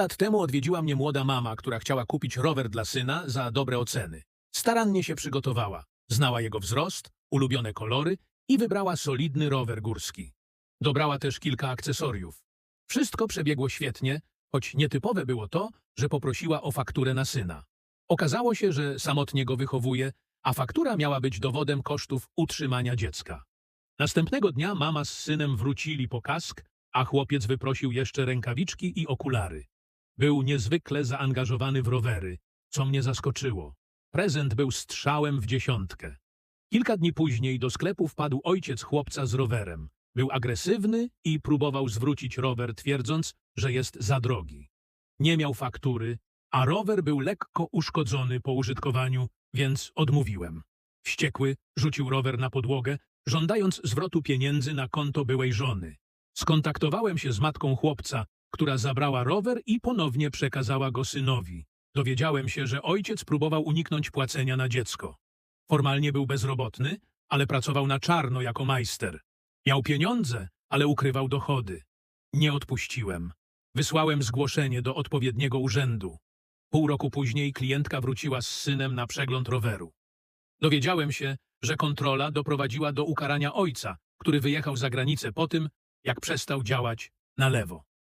lat temu odwiedziła mnie młoda mama, która chciała kupić rower dla syna za dobre oceny. Starannie się przygotowała. Znała jego wzrost, ulubione kolory i wybrała solidny rower górski. Dobrała też kilka akcesoriów. Wszystko przebiegło świetnie, choć nietypowe było to, że poprosiła o fakturę na syna. Okazało się, że samotnie go wychowuje, a faktura miała być dowodem kosztów utrzymania dziecka. Następnego dnia mama z synem wrócili po kask, a chłopiec wyprosił jeszcze rękawiczki i okulary. Był niezwykle zaangażowany w rowery, co mnie zaskoczyło. Prezent był strzałem w dziesiątkę. Kilka dni później do sklepu wpadł ojciec chłopca z rowerem. Był agresywny i próbował zwrócić rower, twierdząc, że jest za drogi. Nie miał faktury, a rower był lekko uszkodzony po użytkowaniu, więc odmówiłem. Wściekły rzucił rower na podłogę, żądając zwrotu pieniędzy na konto byłej żony. Skontaktowałem się z matką chłopca, która zabrała rower i ponownie przekazała go synowi. Dowiedziałem się, że ojciec próbował uniknąć płacenia na dziecko. Formalnie był bezrobotny, ale pracował na czarno jako majster. Miał pieniądze, ale ukrywał dochody. Nie odpuściłem. Wysłałem zgłoszenie do odpowiedniego urzędu. Pół roku później klientka wróciła z synem na przegląd roweru. Dowiedziałem się, że kontrola doprowadziła do ukarania ojca, który wyjechał za granicę po tym, jak przestał działać na lewo.